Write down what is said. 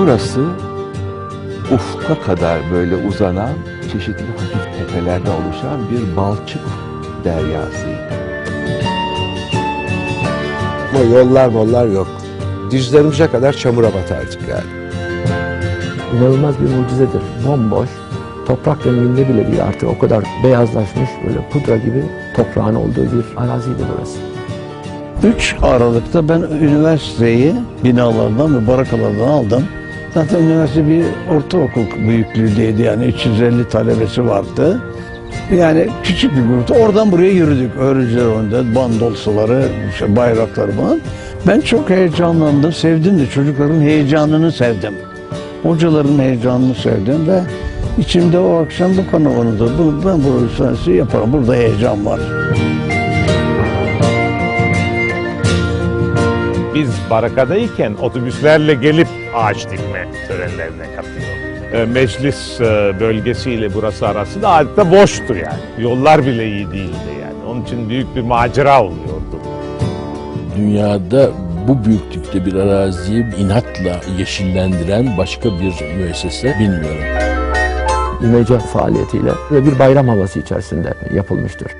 Burası ufka kadar böyle uzanan çeşitli hafif tepelerde oluşan bir balçık deryasıydı. Ama yollar mollar yok. Dizlerimize kadar çamura batardık yani. inanılmaz bir mucizedir. Bomboş, toprak renginde bile değil artık o kadar beyazlaşmış böyle pudra gibi toprağın olduğu bir araziydi burası. 3 Aralık'ta ben üniversiteyi binalardan ve barakalardan aldım. Zaten üniversite bir ortaokul büyüklüğündeydi yani 350 talebesi vardı. Yani küçük bir grupta oradan buraya yürüdük. Öğrenciler önünde bandolsuları, işte bayrakları falan. Ben çok heyecanlandım, sevdim de çocukların heyecanını sevdim. Hocaların heyecanını sevdim ve içimde o akşam bu konu oynadı. Bu, ben bu lisansı yaparım, burada heyecan var. Biz barakadayken otobüslerle gelip ağaç dikme törenlerine katılıyorduk. Ee, Meclis e, bölgesiyle burası arası da adeta boştur yani. Yollar bile iyi değildi yani. Onun için büyük bir macera oluyordu. dünyada bu büyüklükte bir araziyi inatla yeşillendiren başka bir müessese bilmiyorum. İmece faaliyetiyle ve bir bayram havası içerisinde yapılmıştır.